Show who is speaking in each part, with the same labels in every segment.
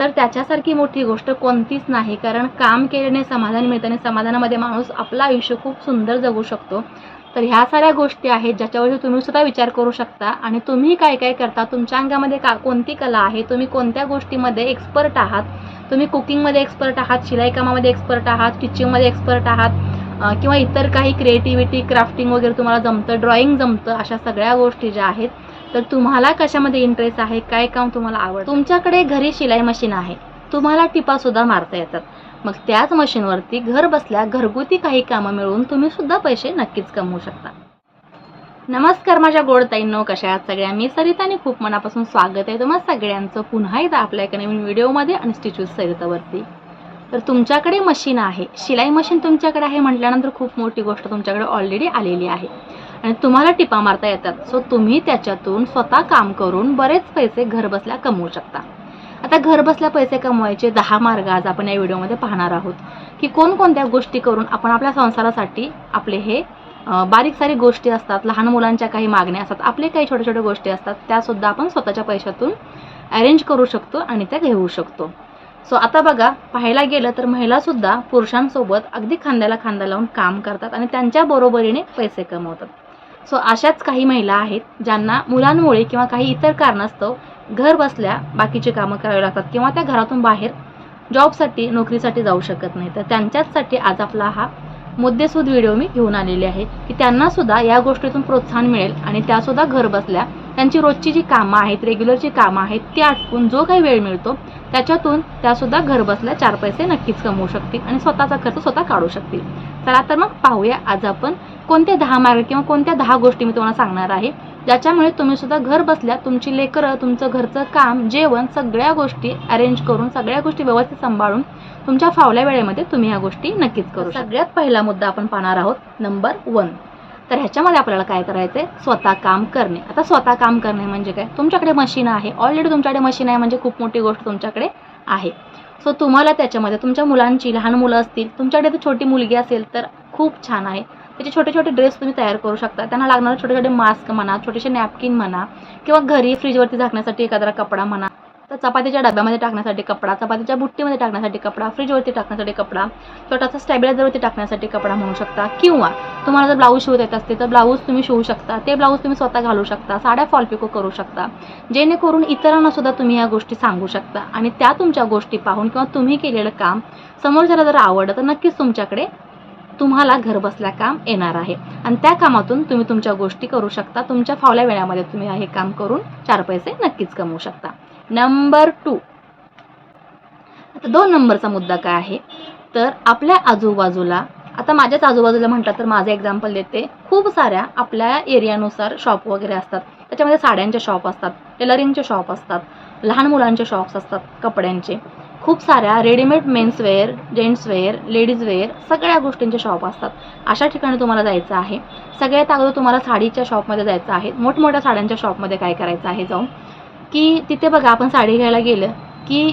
Speaker 1: तर त्याच्यासारखी मोठी गोष्ट कोणतीच नाही कारण काम केल्याने समाधान मिळतं आणि समाधानामध्ये माणूस आपलं आयुष्य खूप सुंदर जगू शकतो. तर ह्या साऱ्या गोष्टी आहेत ज्याच्यावरती तुम्ही सुद्धा विचार करू शकता. आणि तुम्ही काय काय करता तुमच्या अंगामध्ये का कोणती कला आहे तुम्ही कोणत्या गोष्टीमध्ये एक्सपर्ट आहात? तुम्ही कुकिंगमध्ये एक्सपर्ट आहात शिलाईकामामध्ये एक्सपर्ट आहात स्टिचिंगमध्ये एक्सपर्ट आहात किंवा इतर काही क्रिएटिव्हिटी क्राफ्टिंग वगैरे तुम्हाला जमतं ड्रॉइंग जमतं अशा सगळ्या गोष्टी ज्या आहेत तर तुम्हाला कशामध्ये इंटरेस्ट आहे? काय काम तुम्हाला आवडतं? तुमच्याकडे घरी शिलाई मशीन आहे. तुम्हाला टिपासुद्धा मारता येतात. मग त्याच मशीनवरती घर बसल्या घरगुती काही कामं मिळवून तुम्ही सुद्धा पैसे नक्कीच कमवू शकता. नमस्कार माझ्या गोड ताईंनो कशा आहात सगळ्या? मी सरिता आणि खूप मनापासून स्वागत आहे तुम्हाला सगळ्यांचं पुन्हा एकदा आपल्या एका नवीन व्हिडिओमध्ये आणि स्टिच्यूज सरितावरती. तर तुमच्याकडे मशीन आहे. शिलाई मशीन तुमच्याकडे आहे म्हटल्यानंतर खूप मोठी गोष्ट तुमच्याकडे ऑलरेडी आलेली आहे. आणि तुम्हाला टिपा मारता येतात. सो तुम्ही त्याच्यातून स्वतः काम करून बरेच पैसे घरबसल्या कमवू शकता. आता घरबसल्या पैसे कमवायचे दहा मार्ग आज आपण या व्हिडिओमध्ये पाहणार आहोत. की कोणकोणत्या गोष्टी करून आपण आपल्या संसारासाठी आपले हे बारीक सारीक गोष्टी असतात लहान मुलांच्या काही मागण्या असतात आपले काही छोट्या छोट्या गोष्टी असतात त्यासुद्धा आपण स्वतःच्या पैशातून अरेंज करू शकतो आणि त्या घेऊ शकतो. सो आता बघा पाहायला गेलं तर महिलासुद्धा पुरुषांसोबत अगदी खांद्याला खांदा लावून काम करतात आणि त्यांच्या बरोबरीने पैसे कमवतात. सो अशाच काही महिला आहेत ज्यांना मुलांमुळे किंवा काही इतर कारणास्तव घर बसल्या बाकीची कामं करावी लागतात किंवा त्या घरातून बाहेर जॉबसाठी नोकरीसाठी जाऊ शकत नाही. तर त्यांच्याचसाठी आज आपला हा मुद्देसूद व्हिडिओ मी घेऊन आलेली आहे की त्यांनासुद्धा या गोष्टीतून प्रोत्साहन मिळेल आणि त्यासुद्धा घर बसल्या त्यांची रोजची जी कामं आहेत रेग्युलरची कामं आहेत ती आटपून जो काही वेळ मिळतो त्याच्यातून त्यासुद्धा घर बसल्या चार पैसे नक्कीच कमवू शकतील आणि स्वतःचा खर्च स्वतः काढू शकतील. चला तर मग पाहूया आज आपण कोणते दहा मार्ग किंवा कोणत्या दहा गोष्टी मी तुम्हाला सांगणार आहे. ज्याच्यामुळे तुम्ही सुद्धा घर बसल्या तुमची लेकरं तुमचं घरचं काम जेवण सगळ्या गोष्टी अरेंज करून सगळ्या गोष्टी व्यवस्थित सांभाळून तुमच्या फावल्या वेळेमध्ये तुम्ही ह्या गोष्टी नक्कीच करू. सगळ्यात पहिला मुद्दा आपण पाहणार आहोत नंबर वन तर ह्याच्यामध्ये आपल्याला काय करायचं आहे स्वतः काम करणे. आता स्वतः काम करणे म्हणजे काय? तुमच्याकडे मशीन आहे. ऑलरेडी तुमच्याकडे मशीन आहे म्हणजे खूप मोठी गोष्ट तुमच्याकडे आहे. सो तुम्हाला त्याच्यामध्ये तुमच्या मुलांची लहान मुलं असतील तुमच्याकडे तर छोटी मुलगी असेल तर खूप छान आहे. त्याचे छोटे छोटे ड्रेस तुम्ही तयार करू शकता. त्यांना लागणारे छोटे छोटे मास्क म्हणा छोटेसे नॅपकिन म्हणा किंवा घरी फ्रीजवरती झाकण्यासाठी एखादा कपडा म्हणा. तर चपातीच्या डब्यामध्ये टाकण्यासाठी कपडा चपातीच्या बुट्टीमध्ये टाकण्यासाठी कपडा फ्रीजवरती टाकण्यासाठी कपडा छोटासा स्टॅबिलायझरवरती टाकण्यासाठी कपडा म्हणू शकता. किंवा तुम्हाला जर ब्लाऊज शिवत येत असते तर ब्लाऊज तुम्ही शिवू शकता. ते ब्लाऊज तुम्ही स्वतः घालू शकता साड्या फॉल पिको करू शकता. जेणेकरून इतरांना सुद्धा तुम्ही या गोष्टी सांगू शकता आणि त्या तुमच्या गोष्टी पाहून किंवा तुम्ही केलेलं काम समोरच्याला जर आवडलं तर नक्कीच तुमच्याकडे तुम्हाला घर बसल्या काम येणार आहे. आणि त्या कामातून तुम्ही तुमच्या गोष्टी करू शकता. तुमच्या फावल्या वेळामध्ये तुम्ही हे काम करून चार पैसे नक्कीच कमवू शकता. नंबर टू आता दोन नंबरचा मुद्दा काय आहे? तर आपल्या आजूबाजूला आता माझ्याच आजूबाजूला म्हटलं तर माझं एक्झाम्पल देते. खूप साऱ्या आपल्या एरियानुसार शॉप वगैरे असतात. त्याच्यामध्ये साड्यांचे शॉप असतात टेलरिंगचे शॉप असतात लहान मुलांचे शॉप्स असतात कपड्यांचे. खूप साऱ्या रेडीमेड मेन्सवेअर जेंट्सवेअर लेडीजवेअर सगळ्या गोष्टींचे शॉप असतात. अशा ठिकाणी तुम्हाला जायचं आहे. सगळ्यात अगोदर तुम्हाला साडीच्या शॉपमध्ये जायचं आहे. मोठमोठ्या साड्यांच्या शॉपमध्ये काय करायचं आहे जाऊन? की तिथे बघा आपण साडी घ्यायला गेलं की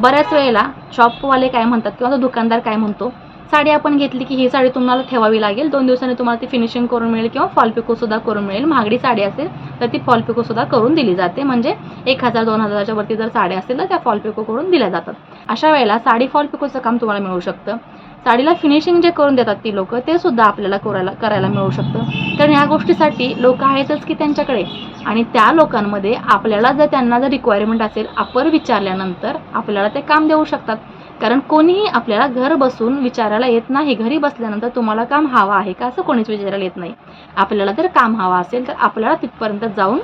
Speaker 1: बऱ्याच वेळेला शॉपवाले काय म्हणतात किंवा तो दुकानदार काय म्हणतो साडी आपण घेतली की ही साडी तुम्हाला ठेवावी लागेल दोन दिवसांनी तुम्हाला ती फिनिशिंग करून मिळेल किंवा फॉल पिकोसुद्धा करून मिळेल. महागडी साडी असेल तर ती फॉल पिकोसुद्धा करून दिली जाते. म्हणजे एक हजार दोन हजाराच्या वरती जर साड्या असतील तर त्या फॉल पिको करून दिल्या जातात. अशा वेळेला साडी फॉल पिकोचं काम तुम्हाला मिळू शकतं. साडीला फिनिशिंग जे करून देतात ती लोक ते सुद्धा आपल्याला करायला करायला मिळू शकतं. कारण ह्या गोष्टीसाठी लोक आहेतच की त्यांच्याकडे. आणि त्या लोकांमध्ये आपल्याला जर त्यांना जर रिक्वायरमेंट असेल अपर विचारल्यानंतर आपल्याला ते काम देऊ शकतात. कारण कोणीही आपल्याला घर बसून विचारायला येत नाही. घरी बसल्यानंतर तुम्हाला काम हवं आहे का असं कोणीच विचारायला येत नाही. आपल्याला जर काम हवं असेल तर आपल्याला तिथपर्यंत जाऊन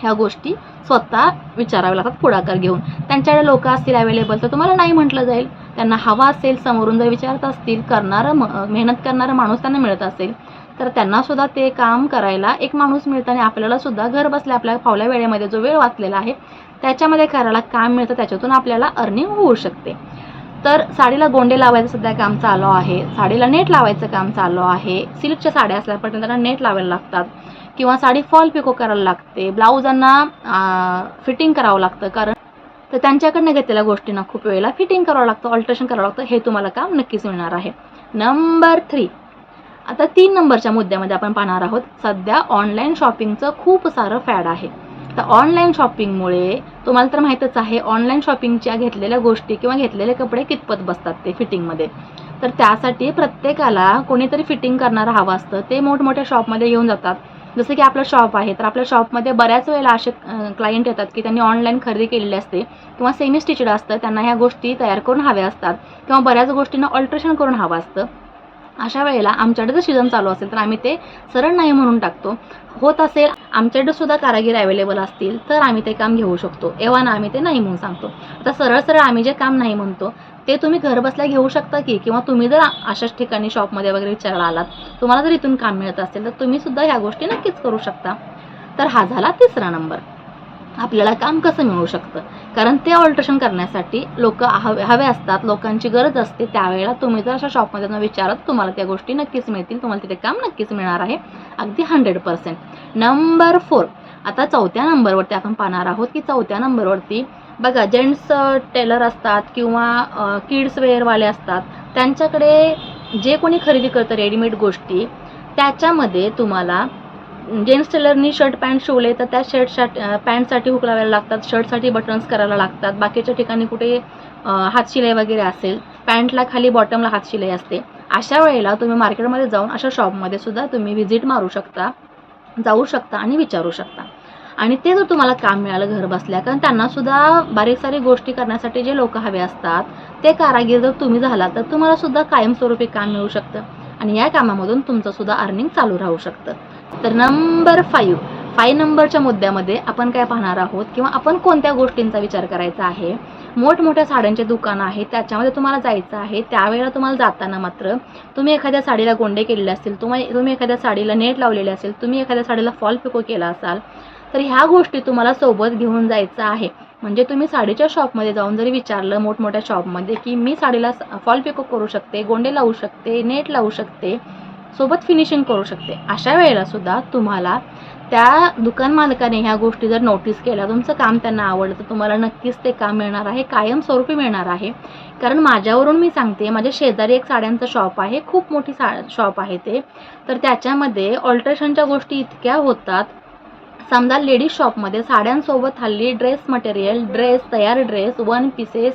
Speaker 1: ह्या गोष्टी स्वतः विचाराव्या लागतात पुढाकार घेऊन. त्यांच्याकडे लोक असतील अवेलेबल तर तुम्हाला नाही म्हटलं जाईल. त्यांना हवा असेल समोरून जर विचारत असतील करणारं म मेहनत करणारा माणूस त्यांना मिळत असेल तर त्यांना सुद्धा ते काम करायला एक माणूस मिळतं आणि आपल्याला सुद्धा घर बसल्या आपल्या फावल्या वेळेमध्ये जो वेळ वाचलेला आहे त्याच्यामध्ये करायला काम मिळतं त्याच्यातून आपल्याला अर्निंग होऊ शकते. तर साडीला गोंडे लावायचं सध्या काम चालू आहे साडीला नेट लावायचं काम चालू आहे सिल्कच्या साड्या असल्यापर्यंत त्यांना नेट लावायला लागतात. किंवा साडी फॉल पिको करायला लागते. ब्लाऊजांना फिटिंग करावं लागतं. कारण तर त्यांच्याकडनं घेतलेल्या गोष्टींना खूप वेळेला फिटिंग करावं लागतं ऑल्ट्रेशन करावं लागतं. हे तुम्हाला काम नक्कीच मिळणार आहे. नंबर थ्री आता तीन नंबरच्या मुद्द्यामध्ये आपण पाहणार आहोत. सध्या ऑनलाईन शॉपिंगचं खूप सारं फॅड आहे. तर ऑनलाईन शॉपिंगमुळे तुम्हाला तर माहीतच आहे ऑनलाईन शॉपिंगच्या घेतलेल्या गोष्टी किंवा घेतलेले कपडे कितपत बसतात ते फिटिंगमध्ये तर त्यासाठी प्रत्येकाला कोणीतरी फिटिंग करणारं हवं असतं. ते मोठमोठ्या शॉपमध्ये येऊन जातात. जसं की आपलं शॉप आहे तर आपल्या शॉपमध्ये बऱ्याच वेळेला असे क्लायंट येतात की त्यांनी ऑनलाईन खरेदी केलेली असते किंवा सेमी स्टिचड असतं त्यांना ह्या गोष्टी तयार करून हव्या असतात किंवा बऱ्याच गोष्टींना ऑल्ट्रेशन करून हवं असतं. अशा वेळेला आमच्याकडे जर सीझन चालू असेल तर आम्ही ते सरळ नाही म्हणून टाकतो. होत असेल आमच्याकडे सुद्धा कारागीर अवेलेबल असतील तर आम्ही ते काम घेऊ शकतो. एव्हा ना आम्ही ते नाही म्हणून सांगतो. आता सरळ सरळ आम्ही जे काम नाही म्हणतो ते तुम्ही घर बसल्या घेऊ शकता की किंवा तुम्ही जर अशाच ठिकाणी शॉपमध्ये वगैरे विचारायला आलात तुम्हाला जर इथून काम मिळत असेल तर तुम्ही सुद्धा ह्या गोष्टी नक्कीच करू शकता. तर हा झाला तिसरा नंबर आपल्याला काम कसं मिळू शकतं? कारण ते ऑल्ट्रेशन करण्यासाठी लोक हवे हवे असतात लोकांची गरज असते त्यावेळेला तुम्ही जर अशा शॉपमध्ये विचारत तुम्हाला त्या गोष्टी नक्कीच मिळतील तुम्हाला तिथे काम नक्कीच मिळणार आहे. अगदी हंड्रेड पर्सेंट नंबर फोर आता चौथ्या नंबरवरती आपण पाहणार आहोत की चौथ्या नंबरवरती बघा जेंट्स टेलर असतात किंवा किड्स वेअरवाले असतात त्यांच्याकडे जे कोणी खरेदी करतं रेडीमेड गोष्टी त्याच्यामध्ये तुम्हाला जेंट्स टेलरनी शर्ट पॅन्ट शिवले तर त्या शर्टसाठी पॅन्टसाठी हुक लावायला लागतात शर्टसाठी बटन्स करायला लागतात बाकीच्या ठिकाणी कुठे हातशिलाई वगैरे असेल पॅन्टला खाली बॉटमला हातशिलाई असते अशा वेळेला तुम्ही मार्केटमध्ये जाऊन अशा शॉपमध्ये सुद्धा तुम्ही व्हिजिट मारू शकता जाऊ शकता आणि विचारू शकता. आणि ते जर तुम्हाला काम मिळालं घर बसल्या कारण त्यांना सुद्धा बारीक सारीक गोष्टी करण्यासाठी जे लोक हवे असतात ते कारागीर जर तुम्ही झाला तर तुम्हाला सुद्धा कायमस्वरूपी काम मिळू शकतं. आणि या कामामधून तुमचं सुद्धा अर्निंग चालू राहू शकतं. तर नंबर फाईव्ह फाईव्ह नंबरच्या मुद्द्यामध्ये आपण काय पाहणार आहोत किंवा आपण कोणत्या गोष्टींचा विचार करायचा आहे? मोठमोठ्या साड्यांचे दुकानं आहेत त्याच्यामध्ये तुम्हाला जायचं आहे त्यावेळेला तुम्हाला जाताना मात्र तुम्ही एखाद्या साडीला गोंडे केलेले असतील तुम्ही तुम्ही एखाद्या साडीला नेट लावलेले असेल तुम्ही एखाद्या साडीला फॉल पिको केला असाल तर ह्या गोष्टी तुम्हाला सोबत घेऊन जायचं आहे. म्हणजे तुम्ही साडीच्या शॉपमध्ये जाऊन जरी विचारलं मोठमोठ्या शॉपमध्ये की मी साडीला फॉल पिको करू शकते गोंडे लावू शकते नेट लावू शकते सोबत फिनिशिंग करू शकते. अशा वेळेला सुद्धा तुम्हाला त्या दुकान मालकाने ह्या गोष्टी जर नोटीस केल्या तुमचं काम त्यांना आवडलं तर तुम्हाला नक्कीच ते काम मिळणार आहे कायमस्वरूपी मिळणार आहे. कारण माझ्यावरून मी सांगते माझ्या शेजारी एक साड्यांचं शॉप आहे खूप मोठी सा शॉप आहे ते. तर त्याच्यामध्ये ऑल्ट्रेशनच्या गोष्टी इतक्या होतात समजा लेडीज शॉपमध्ये साड्यांसोबत हल्ली ड्रेस मटेरियल ड्रेस तयार ड्रेस वन पीसेस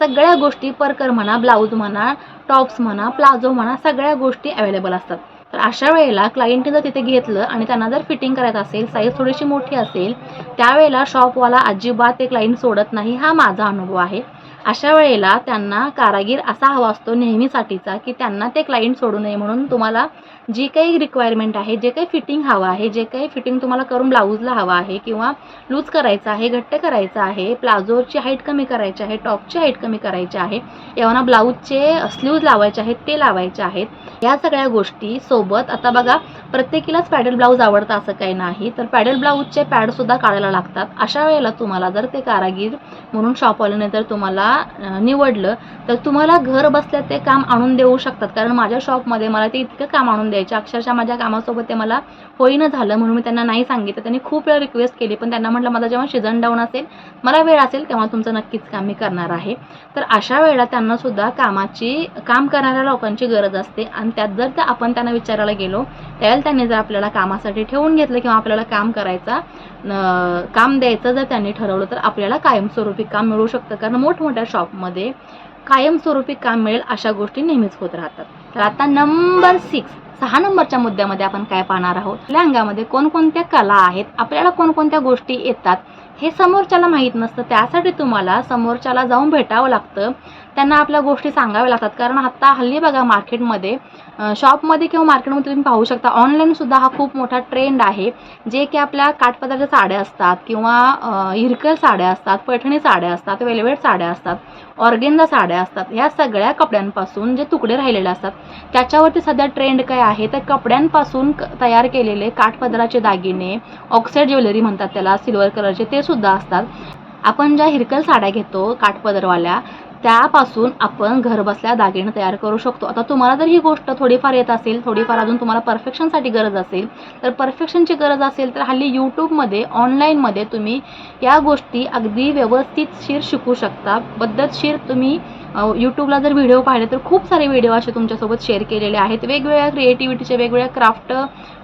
Speaker 1: सगळ्या गोष्टी परकर म्हणा ब्लाऊज म्हणा टॉप्स म्हणा प्लाझो म्हणा सगळ्या गोष्टी अवेलेबल असतात. तर अशा वेळेला क्लायंटने जर तिथे घेतलं आणि त्यांना जर फिटिंग करायचं असेल साईज थोडीशी मोठी असेल त्यावेळेला शॉपवाला अजिबात ते क्लायंट सोडत नाही हा माझा अनुभव आहे. अशा वेळेला त्यांना कारागीर असा हवा असतो नेहमीसाठीचा की त्यांना ते क्लायंट सोडू नये म्हणून तुम्हाला जी काही रिक्वायरमेंट आहे जे काही फिटिंग हवं आहे जे काही फिटिंग तुम्हाला करून ब्लाऊजला हवं आहे किंवा लूज करायचं आहे घट्ट करायचं आहे प्लाझोची हाईट कमी करायची आहे टॉपची हाईट कमी करायची आहे यावना ब्लाऊजचे स्लीव्ज लावायचे आहेत ते लावायचे आहेत. या सगळ्या गोष्टी सोबत आता बघा प्रत्येकीलाच पॅडल ब्लाऊज आवडतं असं काही नाही तर पॅडल ब्लाऊजचे पॅडसुद्धा काढायला लागतात. अशा वेळेला तुम्हाला जर ते कारागीर म्हणून शॉपवाल्याने जर तुम्हाला निवडलं तर तुम्हाला घर बसल्या ते काम आणून देऊ शकतात. कारण माझ्या शॉपमध्ये मला ते इतकं काम आणून द्यायचे अक्षरशः माझ्या कामासोबत ते मला होईनं झालं म्हणून मी त्यांना नाही सांगितलं. त्यांनी खूप वेळा रिक्वेस्ट केली पण त्यांना म्हटलं माझा जेव्हा सीझन डाऊन असेल मला वेळ असेल तेव्हा तुमचं नक्कीच काम मी करणार आहे. तर अशा वेळेला त्यांनासुद्धा कामाची काम करणाऱ्या लोकांची गरज असते. आणि त्यात जर त्या आपण त्यांना विचारायला गेलो त्यावेळेला त्यांनी जर आपल्याला कामासाठी ठेवून घेतलं किंवा आपल्याला काम करायचा काम द्यायचं जर त्यांनी ठरवलं तर आपल्याला कायमस्वरूपी काम मिळू शकतं. कारण मोठमोठ्या शॉपमध्ये कायमस्वरूपी काम मिळेल अशा गोष्टी नेहमीच होत राहतात. तर आता नंबर सिक्स सहा नंबरच्या मुद्द्यामध्ये आपण काय पाहणार आहोत? आपल्या अंगामध्ये कोणकोणत्या कला आहेत? आपल्याला कोणकोणत्या गोष्टी येतात? हे समोरच्याला माहीत नसतं. त्यासाठी तुम्हाला समोरच्याला जाऊन भेटावं लागतं. त्यांना आपल्या गोष्टी सांगाव्या लागतात. कारण आत्ता हल्ली बघा मार्केटमध्ये शॉपमध्ये किंवा मार्केटमध्ये तुम्ही पाहू शकता ऑनलाईनसुद्धा हा खूप मोठा ट्रेंड आहे. जे की आपल्या काठपदराच्या साड्या असतात किंवा हिरकल इरकल साड्या असतात पैठणी साड्या असतात वेलवेट साड्या असतात ऑर्गेंदा साड्या असतात ह्या सगळ्या कपड्यांपासून जे तुकडे राहिलेले असतात त्याच्यावरती सध्या ट्रेंड काय आहे? तर कपड्यांपासून तयार केलेले काठपदराचे दागिने ऑक्साईड ज्वेलरी म्हणतात त्याला सिल्वर कलरचे ते सुद्धा असतात. आपण ज्या हिरकल साड्या घेतो काठपदरवाल्या त्यापासून आपण घरबसल्या दागिने तयार करू शकतो. आता तुम्हाला जर ही गोष्ट थोडीफार येत असेल थोडीफार अजून तुम्हाला परफेक्शनसाठी गरज असेल तर परफेक्शनची गरज असेल तर हल्ली यूट्यूबमध्ये ऑनलाईनमध्ये तुम्ही या गोष्टी अगदी व्यवस्थितशीर शिकू शकता. पद्धतशीर तुम्ही यूट्यूबला जर व्हिडिओ पाहिले तर खूप सारे व्हिडिओ असे तुमच्यासोबत शेअर केलेले आहेत. वेगवेगळ्या क्रिएटिव्हिटीचे वेगवेगळ्या क्राफ्ट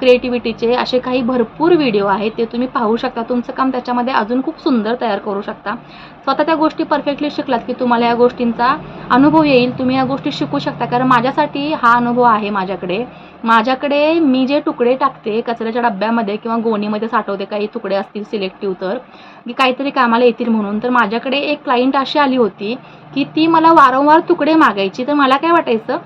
Speaker 1: क्रिएटिव्हिटीचे असे काही भरपूर व्हिडिओ आहेत. ते तुम्ही पाहू शकता. तुमचं काम त्याच्यामध्ये अजून खूप सुंदर तयार करू शकता. स्वतः त्या गोष्टी परफेक्टली शिकलात की तुम्हाला या गोष्टींचा अनुभव येईल. तुम्ही या गोष्टी शिकू शकता. कारण माझ्यासाठी हा अनुभव आहे माझ्याकडे. माझ्याकडे मी जे तुकडे टाकते कचऱ्याच्या डब्यामध्ये किंवा गोणीमध्ये साठवते काही तुकडे असतील सिलेक्टिव्ह तर की काहीतरी कामाला येतील म्हणून. तर माझ्याकडे एक क्लायंट अशी आली होती की ती मला वारंवार तुकडे मागायची. तर मला काय वाटायचं?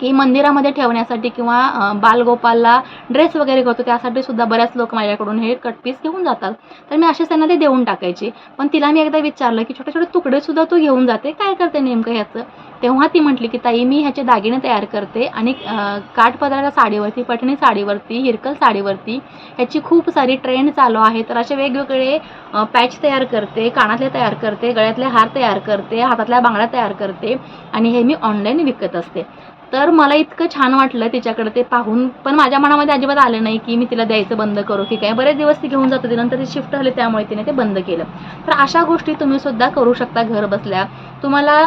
Speaker 1: की मंदिरामध्ये ठेवण्यासाठी किंवा बालगोपालला ड्रेस वगैरे करतो त्यासाठी सुद्धा बऱ्याच लोक माझ्याकडून हे कटपीस घेऊन जातात. तर मी असेच त्यांना ते देऊन टाकायची. पण तिला मी एकदा विचारलं की छोटे छोटे तुकडेसुद्धा तू घेऊन जाते? काय करते नेमकं ह्याचं? तेव्हा ती म्हटली की ताई मी ह्याचे दागिने तयार करते आणि काठपदराच्या साडीवरती पटणी साडीवरती हिरकल साडीवरती ह्याची खूप सारी ट्रेंड चालू आहे. तर असे वेगवेगळे पॅच तयार करते कानातले तयार करते गळ्यातले हार तयार करते हातातल्या बांगड्या तयार करते आणि हे मी ऑनलाईन विकत असते. तर मला इतकं छान वाटलं तिच्याकडे ते पाहून. पण माझ्या मनामध्ये अजिबात आलं नाही की मी तिला द्यायचं बंद करू की काय. बरेच दिवस ती घेऊन जात होती. नंतर ती शिफ्ट झाली त्यामुळे तिने ते बंद केलं. तर अशा गोष्टी तुम्ही सुद्धा करू शकता घर बसल्या तुम्हाला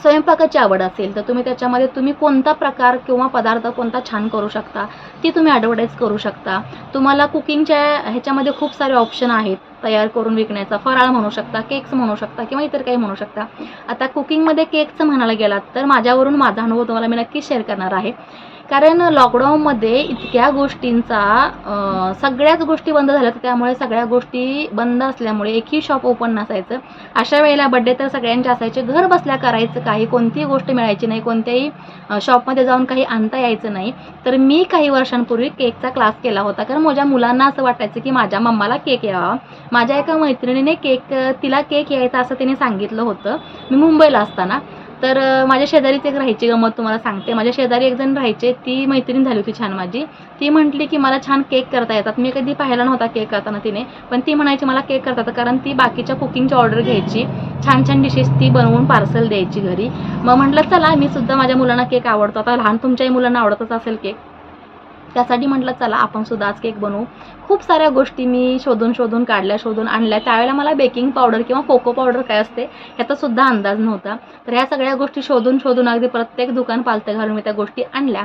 Speaker 1: स्वयंपाकाची आवड असेल तर तुम्ही त्याच्यामध्ये तुम्ही कोणता प्रकार किंवा पदार्थ कोणता छान करू शकता ती तुम्ही ॲडव्हर्टाईज करू शकता. तुम्हाला कुकिंगच्या ह्याच्यामध्ये खूप सारे ऑप्शन आहेत. तयार करून विकण्याचा फराळ म्हणू शकता केक्स म्हणू शकता किंवा इतर काही म्हणू शकता. आता कुकिंगमध्ये केकचं म्हणायला गेलात तर माझ्यावरून माझा अनुभव तुम्हाला मी नक्कीच शेअर करणार आहे. कारण लॉकडाऊनमध्ये इतक्या गोष्टींचा सगळ्याच गोष्टी बंद झाल्या होत्या. त्यामुळे सगळ्या गोष्टी बंद असल्यामुळे एकही शॉप ओपन नसायचं. अशा वेळेला बड्डे तर सगळ्यांचे असायचे. घर बसल्या करायचं काही कोणतीही गोष्ट मिळायची नाही. कोणत्याही शॉपमध्ये जाऊन काही आणता यायचं नाही. तर मी काही वर्षांपूर्वी केकचा क्लास केला होता. कारण माझ्या मुलांना असं वाटायचं की माझ्या मम्माला केक यावा. माझ्या एका मैत्रिणीने केक तिला केक यायचा असं तिने सांगितलं होतं. मी मुंबईला असताना. तर माझ्या शेजारीच एक राहायची गमत तुम्हाला सांगते. माझ्या शेजारी एक जण राहायचे ती मैत्रीण झाली होती छान माझी. ती म्हटली की मला छान केक करता येतात. मी कधी पाहिला नव्हता केक करताना तिने पण ती म्हणायची मला केक करता येतं कारण ती बाकीच्या कुकिंगची ऑर्डर घ्यायची. छान छान डिशेस ती बनवून पार्सल द्यायची घरी. मग म्हटलं चला मी सुद्धा माझ्या मुलांना केक आवडतो. आता लहान तुमच्याही मुलांना आवडतच असेल केक. त्यासाठी म्हटलं चला आपण सुद्धा आज केक बनवू. खूप साऱ्या गोष्टी मी शोधून शोधून काढल्या शोधून आणल्या. त्यावेळेला मला बेकिंग पावडर किंवा कोको पावडर काय असते ह्याचासुद्धा अंदाज नव्हता. तर ह्या सगळ्या गोष्टी शोधून शोधून अगदी प्रत्येक दुकान पालतं घालून मी त्या गोष्टी आणल्या.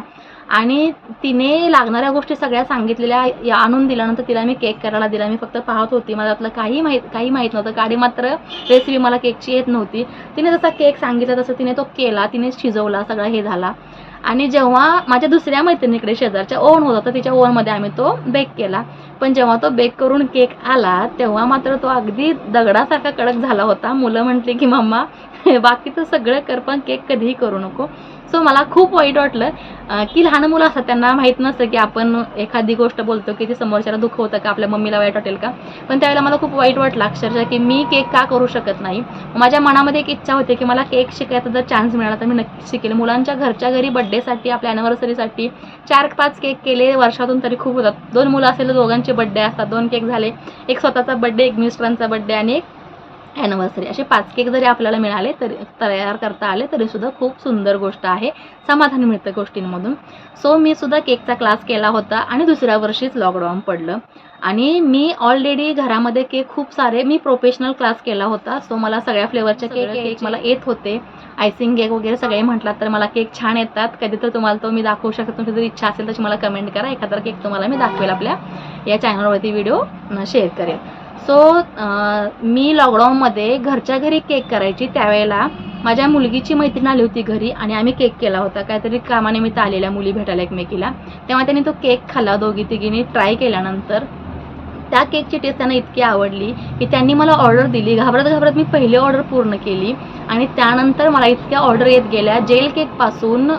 Speaker 1: आणि तिने लागणाऱ्या गोष्टी सगळ्या सांगितलेल्या या आणून दिल्यानंतर तिला मी केक करायला दिला. मी फक्त पाहत होती. मला त्यातलं काही माहीत काही माहीत नव्हतं. गाडी मात्र रेसिपी मला केकची येत नव्हती. तिने जसा केक सांगितला तसं तिने तो केला. तिने शिजवला सगळा हे झाला. आणि जेव्हा माझ्या दुसऱ्या मैत्रिणीकडे शेजारच्या ओव्हन होता तिच्या ओव्हनमध्ये आम्ही तो बेक केला. पण जेव्हा तो बेक करून केक आला तेव्हा मात्र तो अगदी दगडासारखा कडक झाला होता. मुलं म्हटली की मम्मा बाकीचं सगळं कर पण केक कधीही करू नको. सो मला खूप वाईट वाटलं की लहान मुलं असतात त्यांना माहीत नसतं की आपण एखादी गोष्ट बोलतो की ते समोरच्याला दुःख होतं का आपल्या मम्मीला वाईट वाटेल का? पण त्यावेळेला मला खूप वाईट वाटलं अक्षरशः की मी केक का करू शकत नाही? माझ्या मनामध्ये एक इच्छा होती की मला केक शिकायचा जर चान्स मिळाला तर मी नक्की शिकेल. मुलांच्या घरच्या घरी बड्डेसाठी आपल्या ॲनिव्हर्सरीसाठी चार पाच केक केले वर्षातून तरी खूप होतात. दोन मुलं असेल तर दोघांचे बड्डे असतात दोन केक झाले. एक स्वतःचा बड्डे एक मिस्टरांचा बड्डे आणि एक ॲनिव्हर्सरी असे पाच केक जरी आपल्याला मिळाले तरी तयार करता आले तरी सुद्धा खूप सुंदर गोष्ट आहे. समाधान मिळतं गोष्टींमधून. सो मी सुद्धा केकचा क्लास केला होता आणि दुसऱ्या वर्षीच लॉकडाऊन पडलं. आणि मी ऑलरेडी घरामध्ये केक खूप सारे मी प्रोफेशनल क्लास केला होता. सो मला सगळ्या फ्लेवरचे केक केक मला येत होते. आयसिंग केक वगैरे सगळे म्हटलात तर मला केक छान येतात. कधी तर तुम्हाला तो मी दाखवू शकतो. तुमची जर इच्छा असेल तर मला कमेंट करा. एखादा केक तुम्हाला मी दाखवेल आपल्या या चॅनलवरती व्हिडिओ शेअर करेल. सो मी लॉकडाऊनमध्ये घरच्या घरी केक करायची त्यावेळेला माझ्या मुलगीची मैत्रीण आली होती घरी आणि आम्ही केक केला होता. काहीतरी कामानिमित्त आलेल्या मुली भेटायला एकमेकीला. तेव्हा त्यांनी तो केक खाल्ला दोघी तिघींनी ट्राय केल्यानंतर. त्या केकची टेस्ट त्यांना इतकी आवडली की त्यांनी मला ऑर्डर दिली. घाबरत घाबरत मी पहिली ऑर्डर पूर्ण केली आणि त्यानंतर मला इतक्या ऑर्डर येत गेल्या. जेल केकपासून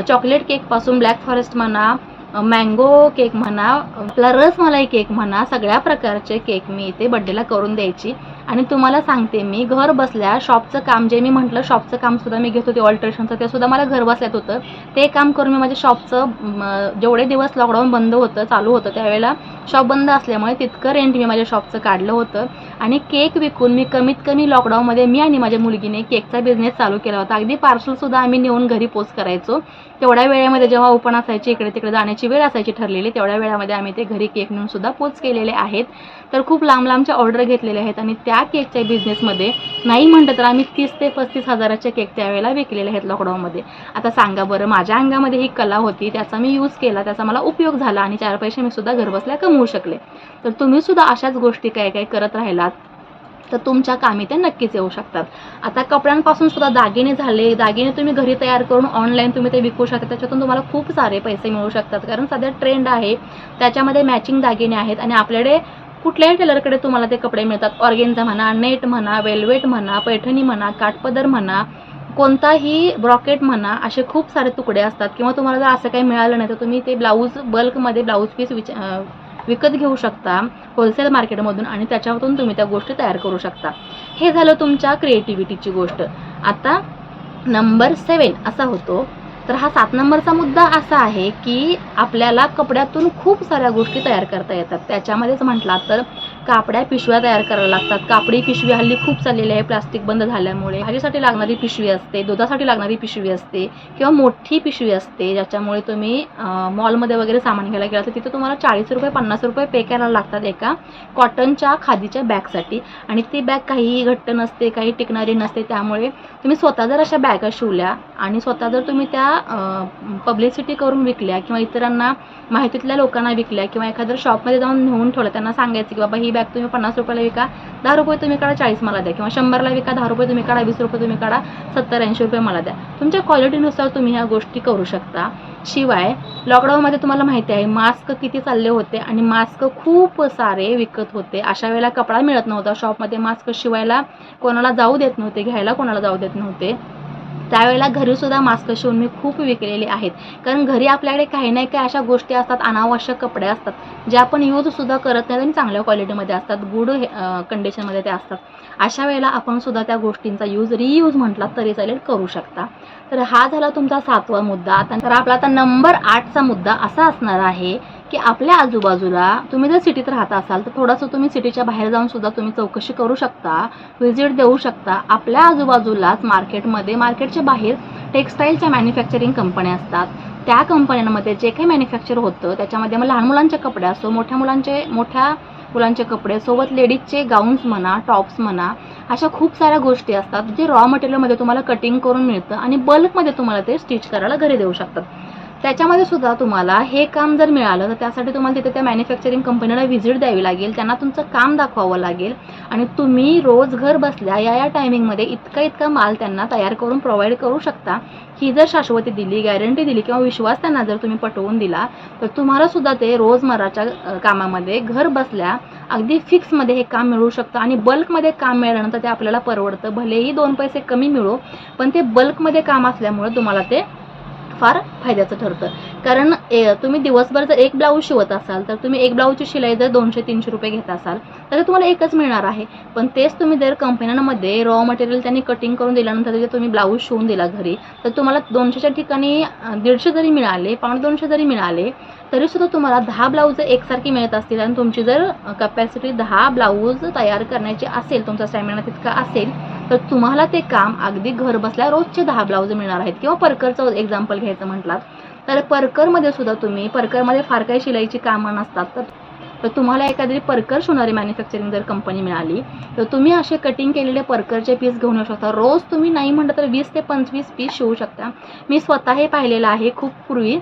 Speaker 1: चॉकलेट केकपासून ब्लॅक फॉरेस्ट म्हणा मँगो केक म्हणा आपला रसमलाई केक म्हणा सगळ्या प्रकारचे केक मी इथे बड्डेला करून द्यायची. आणि तुम्हाला सांगते मी घर बसल्या शॉपचं काम जे मी म्हटलं शॉपचं काम सुद्धा मी घेत होते ऑल्ट्रेशनचं ते सुद्धा मला घर बसल्यात होतं. ते काम करून मी माझ्या शॉपचं जेवढे दिवस लॉकडाऊन बंद होतं चालू होतं त्यावेळेला शॉप बंद असल्यामुळे तितकं रेंट मी माझ्या शॉपचं काढलं होतं. आणि केक विकून मी कमीत कमी लॉकडाऊनमध्ये मी आणि माझ्या मुलगीने केकचा बिझनेस चालू केला होता. अगदी पार्सलसुद्धा आम्ही नेऊन घरी पोस्ट करायचो. तेवढ्या वेळेमध्ये जेव्हा ओपन असायची इकडे तिकडे जाण्याची वेळ असायची ठरलेली तेवढ्या वेळामध्ये आम्ही ते घरी केक नेऊन सुद्धा पोच केलेले आहेत. तर खूप लांब लांबच्या ऑर्डर घेतलेल्या आहेत आणि त्या केकच्या बिझनेसमध्ये नाही म्हटलं तर आम्ही तीस ते पस्तीस हजाराच्या केक त्यावेळेला विकलेले आहेत लॉकडाऊनमध्ये. आता सांगा बरं माझ्या अंगामध्ये ही कला होती त्याचा मी यूज केला त्याचा मला उपयोग झाला आणि चार पैसे मी सुद्धा घरबसल्या कमवू शकले. तर तुम्ही सुद्धा अशाच गोष्टी काय काय करत राहिलात तर तुमच्या कामी ते नक्कीच येऊ शकतात. आता कपड्यांपासून सुद्धा दागिने झाले दागिने तुम्ही घरी तयार करून ऑनलाईन तुम्ही ते विकू शकता त्याच्यातून तुम्हाला खूप सारे पैसे मिळू शकतात. कारण सध्या ट्रेंड आहे त्याच्यामध्ये मॅचिंग दागिने आहेत आणि आपल्याकडे कुठल्याही टेलरकडे तुम्हाला ते कपडे मिळतात. ऑर्गेन्झा म्हणा नेट म्हणा वेल्वेट म्हणा पैठणी म्हणा काठपदर म्हणा कोणताही ब्रॉकेट म्हणा असे खूप सारे तुकडे असतात. किंवा तुम्हाला जर असं काही मिळालं नाही तर तुम्ही ते ब्लाऊज बल्कमध्ये ब्लाऊज पीस विच विकत घेऊ शकता होलसेल मार्केटमधून आणि त्याच्यातून तुम्ही त्या गोष्टी तयार करू शकता. हे झालं तुमच्या क्रिएटिव्हिटीची गोष्ट. आता नंबर सेवन असा होतो. तर हा सात नंबरचा मुद्दा असा आहे की आपल्याला कपड्यातून खूप साऱ्या गोष्टी तयार करता येतात. त्याच्यामध्येच म्हटला तर कापड्या पिशव्या तयार करायला लागतात. कापडी पिशवी हल्ली खूप चाललेली आहे प्लास्टिक बंद झाल्यामुळे. भाजीसाठी लागणारी पिशवी असते दुधासाठी लागणारी पिशवी असते किंवा मोठी पिशवी असते ज्याच्यामुळे तुम्ही मॉलमध्ये वगैरे सामान घ्यायला गेला तर तिथं तुम्हाला चाळीस रुपये पन्नास रुपये पे करायला लागतात एका कॉटनच्या खादीच्या बॅगसाठी. आणि ती बॅग काहीही घट्ट नसते काही टिकणारी नसते त्यामुळे तुम्ही स्वतः जर अशा बॅगा शिवल्या आणि स्वतः जर तुम्ही त्या पब्लिसिटी करून विकल्या किंवा इतरांना माहितीतल्या लोकांना विकल्या किंवा एखाद्या शॉपमध्ये जाऊन नेऊन ठेवलं त्यांना सांगायचं की बाबा ही बॅग तुम्ही पन्नास रुपयाला विका दहा रुपये तुम्ही काढा चाळीस मला द्या. किंवा शंभरला विका दहा रुपये तुम्ही काढा वीस रुपये तुम्ही काढा सत्तर ऐंशी रुपये मला द्या. तुमच्या क्वालिटीनुसार तुम्ही ह्या गोष्टी करू शकता. शिवाय लॉकडाऊनमध्ये तुम्हाला माहिती आहे मास्क किती चालले होते आणि मास्क खूप सारे विकत होते. अशा वेळेला कपडा मिळत नव्हता शॉपमध्ये मास्क शिवायला कोणाला जाऊ देत नव्हते घ्यायला कोणाला जाऊ देत नव्हते. त्यावेळेला घरीसुद्धा मास्क शिवून मी खूप विकलेले आहेत. कारण घरी आपल्याकडे काही नाही काही अशा गोष्टी असतात अनावश्यक कपडे असतात जे आपण यूजसुद्धा करत नाही आणि चांगल्या क्वालिटीमध्ये असतात. गुड कंडिशनमध्ये ते असतात. अशा वेळेला आपण सुद्धा त्या गोष्टींचा यूज रियूज म्हटला तरी चालेल करू शकता. तर हा झाला तुमचा सातवा मुद्दा. आता तर आपला आता नंबर आठचा मुद्दा असा असणार आहे की आपल्या आजूबाजूला तुम्ही जर सिटीत राहत असाल तर थोडंसं तुम्ही सिटीच्या बाहेर जाऊन सुद्धा तुम्ही चौकशी करू शकता व्हिजिट देऊ शकता. आपल्या आजूबाजूलाच मार्केटमध्ये मार्केटच्या बाहेर टेक्स्टाईलच्या मॅन्युफॅक्चरिंग कंपन्या असतात. त्या कंपन्यांमध्ये जे काही मॅन्युफॅक्चर होतं त्याच्यामध्ये मग लहान मुलांचे कपडे असो मोठ्या मुलांचे मोठ्या मुलांचे कपडे सोबत लेडीजचे गाऊन्स म्हणा टॉप्स म्हणा अशा खूप साऱ्या गोष्टी असतात जे रॉ मटेरियलमध्ये तुम्हाला कटिंग करून मिळतं आणि बल्कमध्ये तुम्हाला ते स्टिच करायला घरी देऊ शकतात. त्याच्यामध्ये सुद्धा तुम्हाला हे काम जर मिळालं तर त्यासाठी तुम्हाला तिथे त्या मॅन्युफॅक्चरिंग कंपनीला व्हिजिट द्यावी लागेल. त्यांना तुमचं काम दाखवावं लागेल. आणि तुम्ही रोज घर बसल्या या या टायमिंगमध्ये इतका इतका माल त्यांना तयार करून प्रोव्हाइड करू शकता. ही जर शाश्वती दिली गॅरंटी दिली किंवा विश्वास त्यांना जर तुम्ही पटवून दिला तर तुम्हाला सुद्धा ते रोजमर्राच्या कामामध्ये घर बसल्या अगदी फिक्समध्ये हे काम मिळू शकतं. आणि बल्कमध्ये काम मिळाल्यानंतर ते आपल्याला परवडतं. भलेही दोन पैसे कमी मिळो पण ते बल्कमध्ये काम असल्यामुळे तुम्हाला ते फार फायद्याचं ठरतं. कारण ए, तुम्ही दिवसभर जर एक ब्लाऊज शिवत असाल तर तुम्ही एक ब्लाऊजची शिलाई जर दोनशे तीनशे रुपये घेत असाल तर तुम्हाला एकच मिळणार आहे. पण तेच तुम्ही जर कंपन्यांमध्ये रॉ मटेरियल त्यांनी कटिंग करून दिल्यानंतर जर तुम्ही ब्लाऊज शिवून दिला घरी तर तुम्हाला दोनशेच्या ठिकाणी दीडशे जरी मिळाले पावणे दोनशे जरी मिळाले तरीसुद्धा तुम्हाला दहा ब्लाऊज एकसारखी मिळत असतील. आणि तुमची जर कपॅसिटी दहा ब्लाऊज तयार करण्याची असेल तुमचा स्टॅमिना तितका असेल तर तुम्हाला ते काम अगदी घर बसल्या रोजचे दहा ब्लाऊज मिळणार आहेत. किंवा परकरचं एक्झाम्पल घ्यायचं म्हटलात तर परकरमध्ये सुद्धा तुम्ही परकरमध्ये फार काही शिलाईची कामं नसतात. तर तर तुम्हाला एखादी परकर शिवणारी मॅन्युफॅक्चरिंग जर कंपनी मिळाली तर तुम्ही असे कटिंग केलेले परकरचे पीस घेऊन येऊ शकता. रोज तुम्ही नाही म्हटलं तर वीस ते पंचवीस पीस शिवू शकता. मी स्वतः हे पाहिलेलं आहे खूप पूर्वी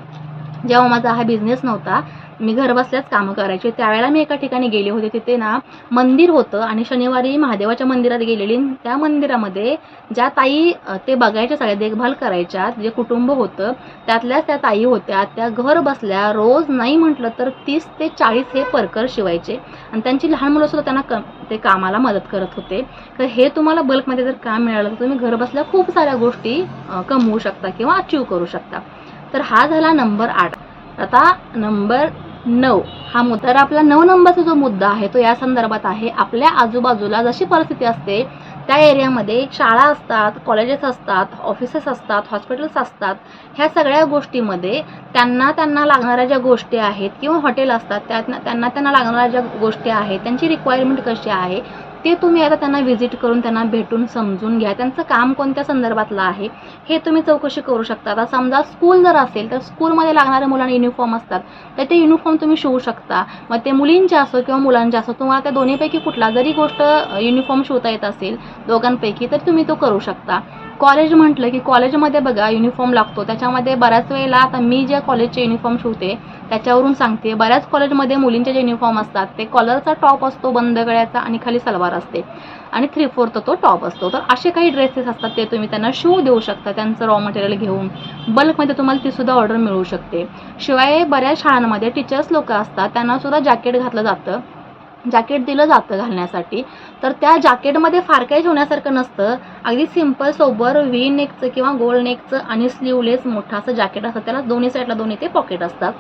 Speaker 1: जेव्हा माझा हा बिझनेस नव्हता मी घर बसल्याच कामं करायचे. त्यावेळेला मी एका ठिकाणी गेले होते. तिथे ना मंदिर होतं आणि शनिवारी महादेवाच्या मंदिरात गेलेली. त्या मंदिरामध्ये ज्या ताई ते बघायच्या सगळ्या देखभाल करायच्या जे कुटुंब होतं त्यातल्याच त्या ताई होत्या. त्या घर बसल्या रोज नाही म्हटलं तर तीस ते चाळीस हे परकर शिवायचे. आणि त्यांची लहान मुलं सुद्धा त्यांना क ते कामाला मदत करत होते. तर हे तुम्हाला बल्कमध्ये जर काम मिळालं तर तुम्ही घर बसल्या खूप साऱ्या गोष्टी कमवू शकता किंवा अचीव करू शकता. तर हा झाला नंबर आठ. आता नंबर नऊ. हा मुद्दा तर आपला नऊ नंबरचा जो मुद्दा आहे तो या संदर्भात आहे. आपल्या आजूबाजूला जशी परिस्थिती असते त्या एरियामध्ये शाळा असतात कॉलेजेस असतात ऑफिसेस असतात हॉस्पिटल्स असतात ह्या सगळ्या गोष्टीमध्ये त्यांना त्यांना लागणाऱ्या ज्या गोष्टी आहेत किंवा हॉटेल असतात त्यात त्यांना त्यांना लागणाऱ्या ज्या गोष्टी आहेत त्यांची रिक्वायरमेंट कशी आहे ते तुम्ही आता त्यांना व्हिजिट करून त्यांना भेटून समजून घ्या. त्यांचं काम कोणत्या संदर्भातलं आहे हे तुम्ही चौकशी करू शकता. आता समजा स्कूल जर असेल तर स्कूलमध्ये लागणाऱ्या मुलांना युनिफॉर्म असतात. तर ते युनिफॉर्म तुम्ही शिवू शकता. मग ते मुलींचे असो किंवा मुलांचे असो तुम्हाला त्या दोन्हीपैकी कुठला जरी गोष्ट युनिफॉर्म शिवता येत असेल दोघांपैकी तर तुम्ही तो करू शकता. कॉलेज म्हटलं की कॉलेजमध्ये बघा युनिफॉर्म लागतो. त्याच्यामध्ये बऱ्याच वेळेला आता मी ज्या कॉलेजचे युनिफॉर्म शिवते त्याच्यावरून सांगते बऱ्याच कॉलेजमध्ये मुलींचे जे युनिफॉर्म असतात ते कॉलरचा टॉप असतो बंद गळ्याचा आणि खाली सलवार असते. आणि थ्री फोर्थ तो टॉप असतो. तर असे काही ड्रेसेस असतात ते तुम्ही त्यांना शिवू देऊ शकता त्यांचं रॉ मटेरियल घेऊन. बल्कमध्ये तुम्हाला तीसुद्धा ऑर्डर मिळू शकते. शिवाय बऱ्याच शाळांमध्ये टीचर्स लोक असतात त्यांनासुद्धा जॅकेट घातलं जातं. जॅकेट दिलं जातं घालण्यासाठी. तर त्या जॅकेटमध्ये फार काही ठेवण्यासारखं नसतं. अगदी सिंपल सोबर व्ही नेकचं किंवा गोल्ड नेकचं आणि स्लीवलेस मोठं असं जॅकेट असतं. त्याला दोन्ही साईडला दोन्ही ते पॉकेट असतात.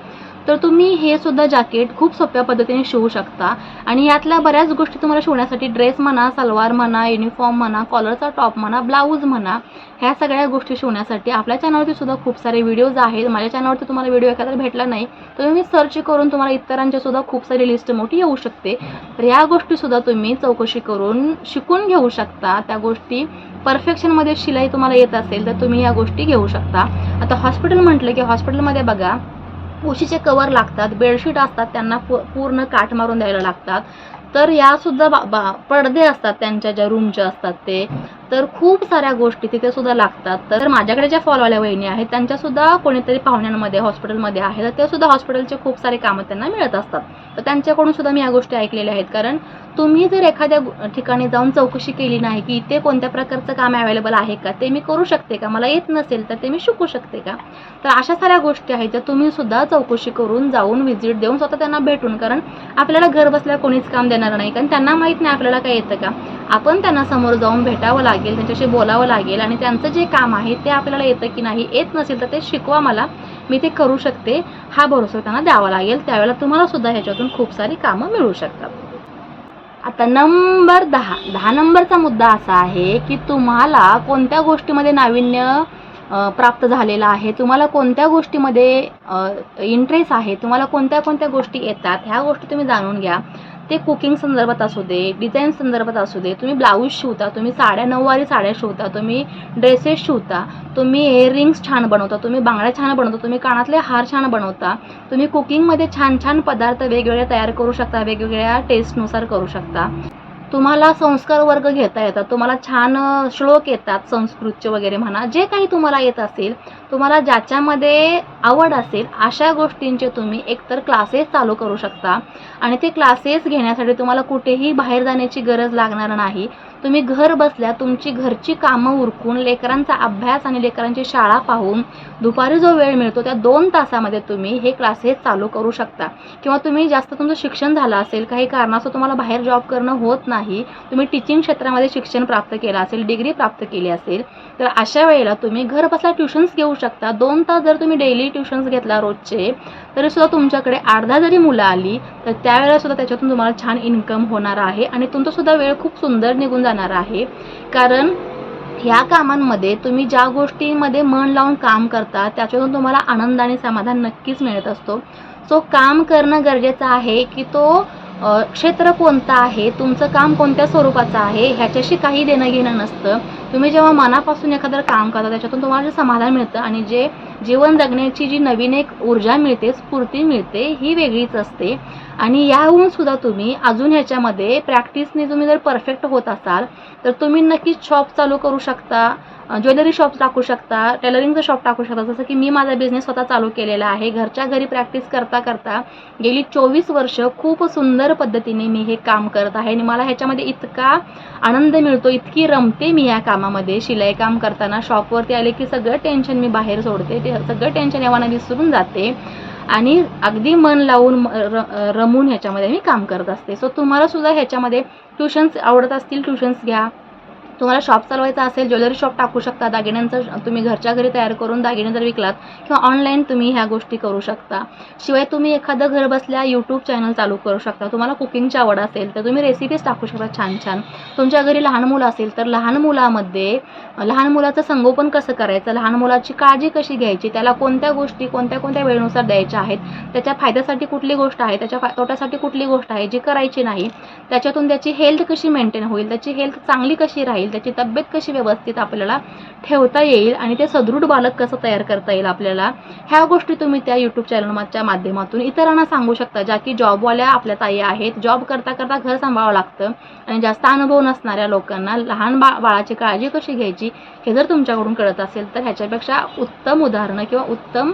Speaker 1: तर तुम्ही हे सुद्धा जॅकेट खूप सोप्या पद्धतीने शिवू शकता. आणि यातल्या बऱ्याच गोष्टी तुम्हाला शिवण्यासाठी ड्रेस म्हणा सलवार म्हणा युनिफॉर्म म्हणा कॉलरचा टॉप म्हणा ब्लाऊज म्हणा ह्या सगळ्या गोष्टी शिवण्यासाठी आपल्या चॅनलवरती सुद्धा खूप सारे व्हिडिओज आहेत. माझ्या चॅनलवरती तुम्हाला व्हिडिओ एखादा भेटला नाही तर तुम्ही सर्च करून तुम्हाला इतरांच्या सुद्धा खूप सारी लिस्ट मोठी येऊ शकते. तर या गोष्टीसुद्धा तुम्ही चौकशी करून शिकून घेऊ शकता. त्या गोष्टी परफेक्शनमध्ये शिलाई तुम्हाला येत असेल तर तुम्ही या गोष्टी घेऊ शकता. आता हॉस्पिटल म्हटलं की हॉस्पिटलमध्ये बघा उशीचे कवर लागतात बेडशीट असतात त्यांना पूर्ण काठ मारून द्यायला लागतात. तर यासुद्धा बा बा पडदे असतात त्यांच्या ज्या रूमच्या असतात ते. तर खूप साऱ्या गोष्टी तिथे सुद्धा लागतात. तर माझ्याकडे ज्या फॉलवाल्या वहिनी आहेत त्यांच्यासुद्धा कोणीतरी पाहुण्यांमध्ये हॉस्पिटलमध्ये आहे तर ते सुद्धा हॉस्पिटलचे खूप सारे कामं त्यांना मिळत असतात. तर त्यांच्याकडून सुद्धा मी या गोष्टी ऐकलेल्या आहेत. कारण तुम्ही जर एखाद्या ठिकाणी जाऊन चौकशी केली नाही की इथे कोणत्या प्रकारचं काम अवेलेबल आहे का ते मी करू शकते का? मला येत नसेल तर ते मी शिकू शकते का? तर अशा साऱ्या गोष्टी आहेत ज्या तुम्ही सुद्धा चौकशी करून जाऊन व्हिजिट देऊन स्वतः त्यांना भेटून कारण आपल्याला घर बसल्या कोणीच काम देणार नाही. कारण त्यांना माहीत नाही आपल्याला काय येतं का? आपण त्यांना समोर जाऊन भेटावं लागेल त्यांच्याशी बोलावं लागेल आणि त्यांचं जे काम आहे ते आपल्याला येतं की नाही येत नसेल तर ते शिकवा मला. मी ते करू शकते. हा भरोसा त्यांना द्यावा लागेल. त्यावेळेला तुम्हाला सुद्धा ह्याच्यातून खूप सारी कामं मिळू शकतात. आता नंबर दहा. दहा नंबरचा मुद्दा असा आहे की तुम्हाला कोणत्या गोष्टीमध्ये नाविन्य प्राप्त झालेलं आहे? तुम्हाला कोणत्या गोष्टीमध्ये इंटरेस्ट आहे? तुम्हाला कोणत्या कोणत्या गोष्टी येतात? ह्या गोष्टी तुम्ही जाणून घ्या. ते कुकिंग संदर्भात असू दे डिझाईन संदर्भात असू दे तुम्ही ब्लाऊज शिवता तुम्ही साड्या नऊवारी साड्या शिवता तुम्ही ड्रेसेस शिवता तुम्ही इयरिंग्स छान बनवता तुम्ही बांगड्या छान बनवता तुम्ही कानातले हार छान बनवता तुम्ही कुकिंगमध्ये छान छान पदार्थ वेगवेगळे तयार करू शकता वेगवेगळ्या टेस्टनुसार करू शकता. तुम्हाला संस्कार वर्ग घेता येतात तुम्हाला छान श्लोक येतात संस्कृतचे वगैरे म्हणा जे काही तुम्हाला येत असेल तुम्हाला ज्याच्यामध्ये आवड असेल अशा गोष्टींचे तुम्ही एकतर क्लासेस चालू करू शकता. आणि ते क्लासेस घेण्यासाठी तुम्हाला कुठेही बाहेर जाण्याची गरज लागणार नाही. तुम्ही घर बसल्या तुमची घरची कामं उरकून लेकरांचा अभ्यास आणि लेकरांची शाळा पाहून दुपारी जो वेळ मिळतो त्या दोन तासामध्ये तुम्ही हे क्लासेस चालू करू शकता. किंवा तुम्ही जास्त तुमचं शिक्षण झालं असेल काही कारणास्तव तुम्हाला बाहेर जॉब करणं होत नाही तुम्ही टीचिंग क्षेत्रामध्ये शिक्षण प्राप्त केलं असेल डिग्री प्राप्त केली असेल तर अशा वेळेला तुम्ही घर बसल्या ट्युशन्स घेऊ शकता. दोन तास जर तुम्ही डेली ट्युशन्स घेतला रोजचे तरी सुद्धा तुमच्याकडे अर्धा जरी मुलं आली तर त्यावेळेला सुद्धा त्याच्यातून तुम्हाला छान इन्कम होणार आहे आणि तुमचा सुद्धा वेळ खूप सुंदर निघून जाणार आहे. कारण ह्या कामांमध्ये तुम्ही ज्या गोष्टींमध्ये मन लावून काम करता त्याच्यातून तुम्हाला आनंद आणि समाधान नक्कीच मिळत असतो. सो काम करणं गरजेचं आहे की तो क्षेत्र कोणतं आहे? तुमचं काम कोणत्या स्वरूपाचं आहे? ह्याच्याशी काही देणं घेणं नसतं. तुम्ही जेव्हा मनापासून एखादं काम करता त्याच्यातून तुम्हाला जे समाधान मिळतं आणि जे जीवन जगण्याची जी नवीन एक ऊर्जा मिळते स्फूर्ती मिळते ही वेगळीच असते. आणि याहून सुद्धा तुम्ही अजून ह्याच्यामध्ये प्रॅक्टिसने तुम्ही जर परफेक्ट होत असाल तर तुम्ही नक्कीच शॉप चालू करू शकता. ज्वेलरी शॉप टाकू शकता टेलरिंगचं शॉप टाकू शकता. जसं की मी माझा बिझनेस स्वतः चालू केलेला आहे. घरच्या घरी प्रॅक्टिस करता करता गेली चोवीस वर्ष खूप सुंदर पद्धतीने मी हे काम करत आहे. आणि मला ह्याच्यामध्ये इतका आनंद मिळतो इतकी रमते मी या कामामध्ये. शिलाई काम करताना शॉपवरती आले की सगळं टेन्शन मी बाहेर सोडते. ते सगळं टेन्शन यावाना विसरून जाते. आणि अगदी मन लावून म- र- रमून ह्याच्यामध्ये मी काम करत असते. सो तुम्हाला सुद्धा ह्याच्यामध्ये ट्युशन्स आवडत असतील ट्युशन्स घ्या. तुम्हाला शॉप चालवायचा असेल ज्वेलरी शॉप टाकू शकता दागिन्यांचं तुम्ही घरच्या घरी तयार करून दागिने जर विकलात किंवा ऑनलाईन तुम्ही ह्या गोष्टी करू शकता. शिवाय तुम्ही एखादं घर बसल्या यूट्यूब चॅनल चालू करू शकता. तुम्हाला कुकिंगची आवड असेल तर तुम्ही रेसिपीज टाकू शकता छान छान. तुमच्या घरी लहान मुलं असेल तर लहान मुलामध्ये लहान मुलाचं संगोपन कसं करायचं? लहान मुलाची काळजी कशी घ्यायची? त्याला कोणत्या गोष्टी कोणत्या कोणत्या वेळेनुसार द्यायच्या आहेत? त्याच्या फायद्यासाठी कुठली गोष्ट आहे? त्याच्या फा तोट्यासाठी कुठली गोष्ट आहे? जी करायची नाही त्याच्यातून त्याची हेल्थ कशी मेंटेन होईल? त्याची हेल्थ चांगली कशी राहील? त्याची तब्येत कशी व्यवस्थित आपल्याला ठेवता येईल आणि ते सदृढ बालक कसं तयार करता येईल आपल्याला ह्या गोष्टी तुम्ही त्या यूट्यूब चॅनलच्या माध्यमातून इतरांना सांगू शकता ज्या की जॉबवाल्या आपल्या ताई आहेत. जॉब करता करता घर सांभाळावं लागतं आणि जास्त अनुभव नसणाऱ्या लोकांना लहान बा बाळाची काळजी कशी घ्यायची हे जर तुमच्याकडून कळत असेल तर ह्याच्यापेक्षा उत्तम उदाहरणं किंवा उत्तम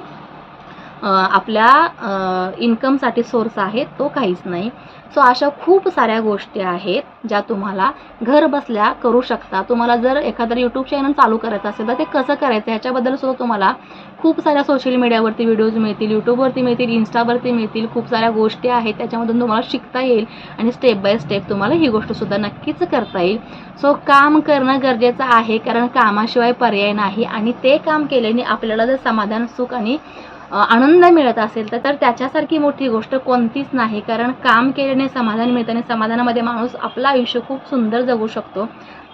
Speaker 1: आपल्या इन्कमसाठी सोर्स आहे तो काहीच नाही. सो अशा खूप साऱ्या गोष्टी आहेत ज्या तुम्हाला घर बसल्या करू शकता. तुम्हाला जर एखादं यूट्यूब चॅनल चालू करायचं असेल तर ते कसं करायचं ह्याच्याबद्दल सुद्धा तुम्हाला खूप साऱ्या सोशल मीडियावरती व्हिडिओज मिळतील यूट्यूबवरती मिळतील इन्स्टावरती मिळतील खूप साऱ्या गोष्टी आहेत. त्याच्यामधून तुम्हाला शिकता येईल आणि स्टेप बाय स्टेप तुम्हाला ही गोष्टसुद्धा नक्कीच करता येईल. सो काम करणं गरजेचं आहे कारण कामाशिवाय पर्याय नाही आणि ते काम केल्याने आपल्याला जर समाधान सुख आणि आनंद मिळत असेल तर तर त्याच्यासारखी मोठी गोष्ट कोणतीच नाही. कारण काम केल्याने समाधान मिळतं आणि समाधानामध्ये माणूस आपलं आयुष्य खूप सुंदर जगू शकतो.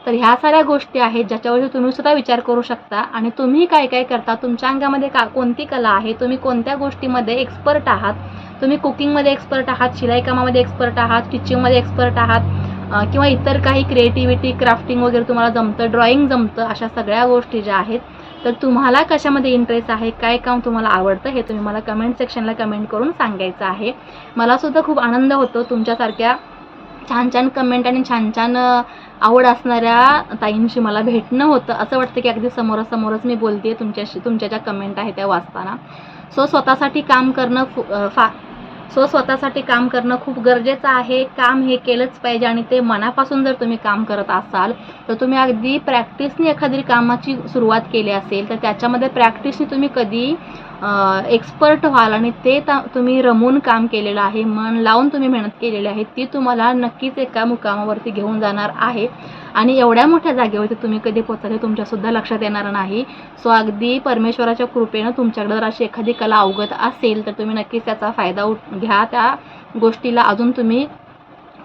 Speaker 1: तर ह्या साऱ्या गोष्टी आहेत ज्याच्यावरती तुम्ही सुद्धा विचार करू शकता. आणि तुम्ही काय काय करता? तुमच्या अंगामध्ये का कोणती कला आहे? तुम्ही कोणत्या गोष्टीमध्ये एक्सपर्ट आहात? तुम्ही कुकिंगमध्ये एक्सपर्ट आहात? शिलाईकामामध्ये एक्सपर्ट आहात? स्टिचिंगमध्ये एक्सपर्ट आहात? किंवा इतर काही क्रिएटिव्हिटी क्राफ्टिंग वगैरे तुम्हाला जमतं? ड्रॉइंग जमतं? अशा सगळ्या गोष्टी ज्या आहेत तर तुम्हाला कशामध्ये इंटरेस्ट आहे काय काम तुम्हाला आवडतं हे तुम्ही मला कमेंट सेक्शनला कमेंट करून सांगायचं आहे. मलासुद्धा खूप आनंद होतो तुमच्यासारख्या छान छान कमेंट आणि छान छान आवड असणाऱ्या ताईंशी मला भेटणं होतं. असं वाटतं की अगदी समोरासमोरच मी बोलते तुमच्याशी तुमच्या ज्या कमेंट आहे त्या वाचताना. सो स्वतःसाठी काम करणं फु- फा सो स्वतःसाठी काम करणं खूप गरजेचं आहे. काम हे केलंच पाहिजे आणि ते मनापासून जर तुम्ही काम करत असाल तर तुम्ही अगदी प्रॅक्टिसने एखादी कामाची सुरुवात केली असेल तर त्याच्यामध्ये प्रॅक्टिसने तुम्ही कधी एक्सपर्ट व्हाल आणि ते ता तुम्ही रमून काम केलेलं आहे मन लावून तुम्ही मेहनत केलेली आहे ती तुम्हाला नक्कीच एका मुकामावरती घेऊन जाणार आहे. आणि एवढ्या मोठ्या जागेवरती तुम्ही कधी पोचायचे तुमच्यासुद्धा लक्षात येणार नाही. सो अगदी परमेश्वराच्या कृपेनं तुमच्याकडे जर अशी एखादी कला अवगत असेल तर तुम्ही नक्कीच त्याचा फायदा उठ घ्या. त्या गोष्टीला अजून तुम्ही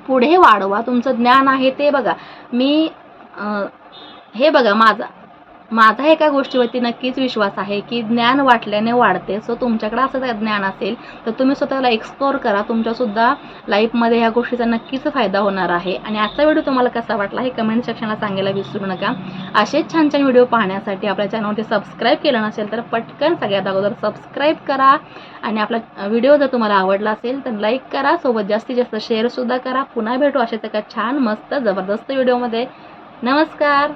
Speaker 1: पुढे वाढवा. तुमचं ज्ञान आहे ते बघा. मी हे बघा माझा माझा एका गोष्टीवरती नक्कीच विश्वास आहे की ज्ञान वाटल्याने वाढते. सो तुमच्याकडे असं जर ज्ञान असेल तर तुम्ही स्वतःला एक्सप्लोअर करा. तुमच्यासुद्धा लाईफमध्ये ह्या गोष्टीचा नक्कीच फायदा होणार आहे. आणि आजचा व्हिडिओ तुम्हाला कसा वाटला हे कमेंट सेक्शनला सांगायला विसरू नका. असेच छान छान व्हिडिओ पाहण्यासाठी आपल्या चॅनलवरती सबस्क्राईब केलं नसेल तर पटकन सगळ्यात अगोदर सबस्क्राईब करा. आणि आपला व्हिडिओ जर तुम्हाला आवडला असेल तर लाईक करा. सोबत जास्तीत जास्त शेअरसुद्धा करा. पुन्हा भेटू अशाच एका छान मस्त जबरदस्त व्हिडिओमध्ये नमस्कार!